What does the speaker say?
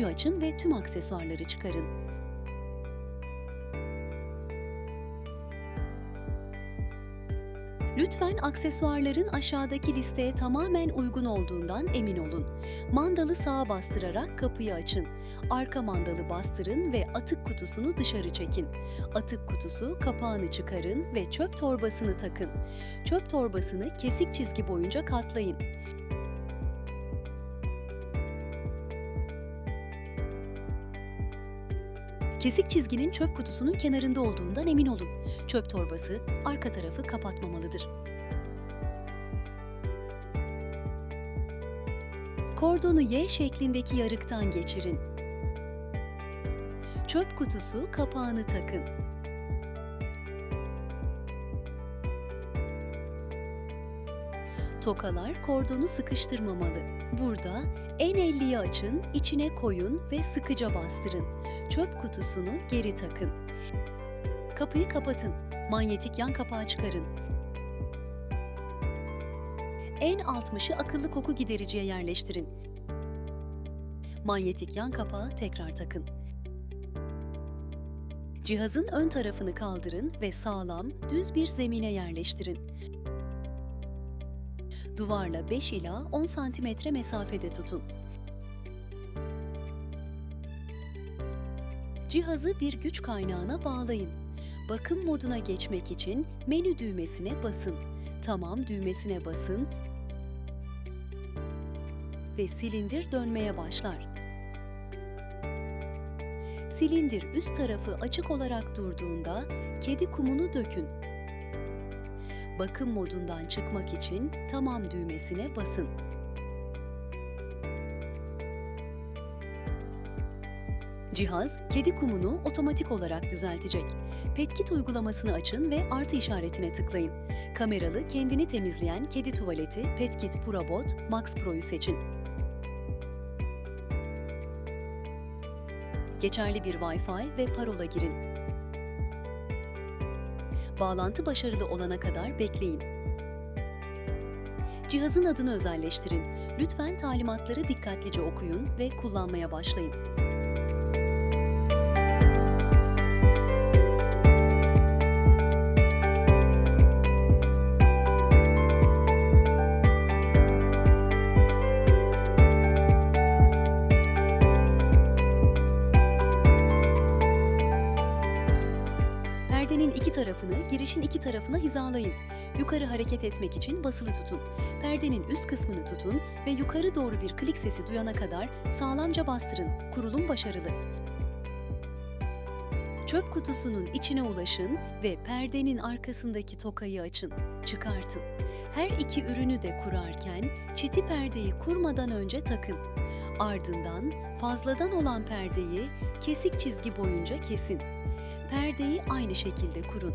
açın ve tüm aksesuarları çıkarın. Lütfen aksesuarların aşağıdaki listeye tamamen uygun olduğundan emin olun. Mandalı sağa bastırarak kapıyı açın. Arka mandalı bastırın ve atık kutusunu dışarı çekin. Atık kutusu kapağını çıkarın ve çöp torbasını takın. Çöp torbasını kesik çizgi boyunca katlayın. Kesik çizginin çöp kutusunun kenarında olduğundan emin olun. Çöp torbası arka tarafı kapatmamalıdır. Kordonu Y şeklindeki yarıktan geçirin. Çöp kutusu kapağını takın. Tokalar kordonu sıkıştırmamalı. Burada en elliyi açın, içine koyun ve sıkıca bastırın. Çöp kutusunu geri takın. Kapıyı kapatın. Manyetik yan kapağı çıkarın. En 60'ı akıllı koku gidericiye yerleştirin. Manyetik yan kapağı tekrar takın. Cihazın ön tarafını kaldırın ve sağlam, düz bir zemine yerleştirin. Duvarla 5 ila 10 santimetre mesafede tutun. Cihazı bir güç kaynağına bağlayın. Bakım moduna geçmek için menü düğmesine basın. Tamam düğmesine basın ve silindir dönmeye başlar. Silindir üst tarafı açık olarak durduğunda kedi kumunu dökün. Bakım modundan çıkmak için tamam düğmesine basın. Cihaz, kedi kumunu otomatik olarak düzeltecek. Petkit uygulamasını açın ve artı işaretine tıklayın. Kameralı, kendini temizleyen kedi tuvaleti Petkit ProBot Max Pro'yu seçin. Geçerli bir Wi-Fi ve parola girin. Bağlantı başarılı olana kadar bekleyin. Cihazın adını özelleştirin. Lütfen talimatları dikkatlice okuyun ve kullanmaya başlayın. Perdenin iki tarafını girişin iki tarafına hizalayın. Yukarı hareket etmek için basılı tutun. Perdenin üst kısmını tutun ve yukarı doğru bir klik sesi duyana kadar sağlamca bastırın. Kurulum başarılı. Çöp kutusunun içine ulaşın ve perdenin arkasındaki tokayı açın. Çıkartın. Her iki ürünü de kurarken çiti perdeyi kurmadan önce takın. Ardından fazladan olan perdeyi kesik çizgi boyunca kesin. Perdeyi aynı şekilde kurun.